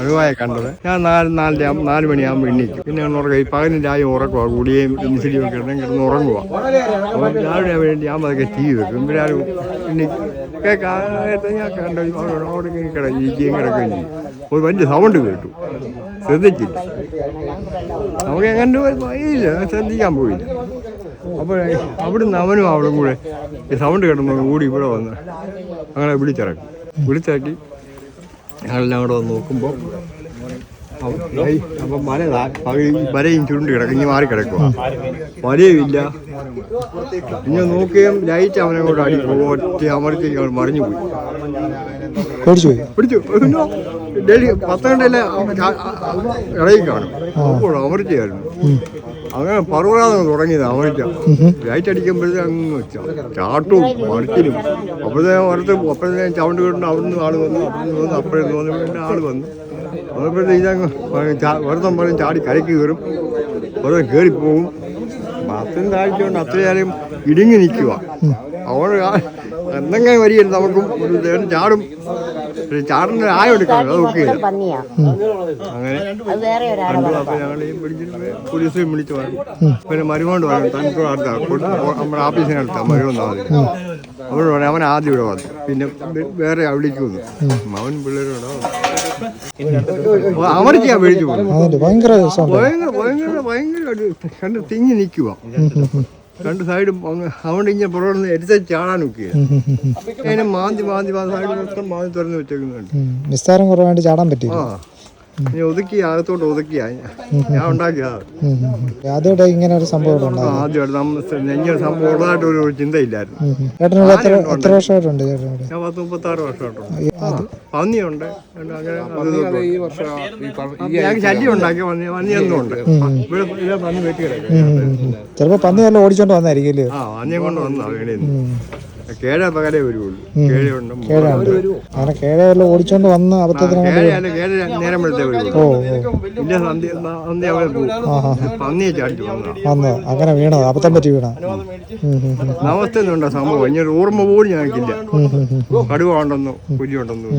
ഒഴിവായ കണ്ടത്. ഞാൻ നാല് നാലര നാല് മണിയാകുമ്പോൾ എണ്ണീക്കും പിന്നെ ഉറങ്ങുക ഈ പകലിന്റെയും ഉറക്കുക കുടിയേയും ഇൻസിഡിയും കിടന്നും കിടന്ന് ഉറങ്ങുക അപ്പോൾ രാവിലെ വേണ്ടി ഞാൻ അതൊക്കെ ടി വി വെക്കും. പിന്നെ ആരും എണ്ണിക്കും കേൾക്കാത്ത ഞാൻ കണ്ട. അവിടെ അവിടെ ഇങ്ങനെ കിട ഇരിക്കുകയും കിടക്കുകയും ചെയ്യും. ഒരു വലിയ സൗണ്ട് കേട്ടു. ശ്രദ്ധിച്ചില്ല. നമുക്ക് എങ്ങനെ ഇല്ല ശ്രദ്ധിക്കാൻ പോയില്ല. അപ്പോൾ അവിടുന്ന് അവനും അവളും കൂടെ ഈ സൗണ്ട് കിടന്നു കൂടി ഇവിടെ വന്ന് അങ്ങനെ വിളിച്ചിറക്കും. വിളിച്ചിറക്കി ഞങ്ങളെല്ലാം കൂടെ വന്ന് നോക്കുമ്പോൾ അപ്പം മല വരയും ചുരുണ്ട് കിടക്കും ഇനി മാറി കിടക്കുക വലയും ഇല്ല ഇനി നോക്കുകയും ലൈറ്റ് അവനെ കൂടെ അടി ഒറ്റ അമർത്തി അവൻ മറിഞ്ഞു പോയി പിടിച്ചു പിടിച്ചു ഡെയിലി ഡൽഹി പത്തനംതിട്ടയിലെ ഇടയിൽ കാണും അപ്പോൾ അമർച്ചയായിരുന്നു അങ്ങനെ പർവതാതെ തുടങ്ങിയത് അമർച്ച ലൈറ്റ് അടിക്കുമ്പോഴത്തേ അങ്ങ് ചാട്ടും മറിച്ചിലും അപ്പോഴത്തെ ഓരത്ത് അപ്പോഴത്തെ ചവണ്ട് കിട്ടുന്ന അവിടുന്ന് ആൾ വന്നു അവിടുന്ന് വന്നു അപ്പോഴേ തോന്നി പിന്നെ ആൾ വന്നു. വന്നപ്പോഴത്തെ ഇതങ്ങ് ഒരുത്തം പറയും ചാടി കരയ്ക്ക് കയറും. ഓരോ കയറിപ്പോവും അത്രയും താഴ്ച കൊണ്ട് അത്രയാലും ഇടുങ്ങി നിൽക്കുക അവിടെ എന്തെങ്കിലും വരികയില്ല നമുക്കും ഒരു ദേഹം ചാടും. ഒരു ആയ എടുക്കണം. അത് ഒക്കെയില്ല പന്നിയാ. അങ്ങനെ. അപ്പോൾ ഞങ്ങൾ ഈ പിടിച്ചിട്ട് പോലീസിൽ വിളിച്ച് പറഞ്ഞു. പിന്നെ മരുമോണ്ട് പറഞ്ഞു തനിക്ക് അടുത്ത നമ്മുടെ ഓഫീസിനടുത്ത മരുമൊന്നാ മതി. അവരോട് പറഞ്ഞു അവൻ ആദ്യം ഇവിടെ വന്നു. പിന്നെ വേറെ അവിടേക്ക് വന്നു. അവൻ അവർ അമർത്തിയാ വിളിച്ചു ഭയങ്കര ഭയങ്കര ഭയങ്കര ഭയങ്കര അടി. കണ്ട് തിങ്ങി നിൽക്കുക രണ്ട് സൈഡും അവണ്ട് ഇങ്ങനെ പുറത്തുനിന്ന് എടുത്ത് ചാടാൻ അതിനെ മാന്തി മാന്തി മാന്തി സൈഡ് മൊത്തം മാന്തി തുറന്ന് വെച്ചേക്കുന്നുണ്ട്. നിസ്സാരം കുറവായിട്ട് ചാടാൻ പറ്റി ആ. ഇനി ഒതുക്കി ഒതുക്കിയാ. ഞാൻ ഉണ്ടാക്കിയതാ. ആദ്യമായിട്ട് ഇങ്ങനെ ഒരു സംഭവം ആദ്യമായിട്ട് നമ്മൾ നെഞ്ഞ സംഭവം ഉള്ളതായിട്ട് ഒരു ചിന്തയില്ലായിരുന്നു. എത്ര വർഷമായിട്ടുണ്ട് ഞാൻ പത്ത് മുപ്പത്താറ് വർഷമായിട്ടുണ്ട്. പന്നിയുണ്ട്. അങ്ങനെ ശല്യം ഉണ്ടാക്കി പന്നി പന്നിയൊന്നും ഉണ്ട്. ഇവിടെ ഇവിടെ പന്നി വെട്ടി കിടക്കും. ചിലപ്പോ പന്നി നല്ല ഓടിച്ചോണ്ട് വന്നായിരിക്കും അല്ലേ? ആ പന്നിയെ കൊണ്ട് വന്നാ വേണേ കേഴ പകലേ വരുള്ളൂ കേഴയുണ്ട് കേഴയുണ്ട് അങ്ങനെ കേഴ വല്ല ഓടിച്ചോണ്ട് വന്ന അബദ്ധത്തിനാണ് കേഴ നേരം വെളുത്തേ വരുള്ളൂ ഓ ഇല്ല സന്ധ്യ സന്ധ്യ അവിടെ പോകും പന്നിയെ ചാടിച്ചു വന്നതാ വന്ന്. അങ്ങനെ വീണത്. അബദ്ധം പറ്റി വീണ നമസ്തേ ഉണ്ടോ സംഭവം. ഇനി ഓർമ്മ പോലും ഞങ്ങൾക്കില്ല. കടുവ ഉണ്ടെന്നോ പുലി ഉണ്ടെന്നോ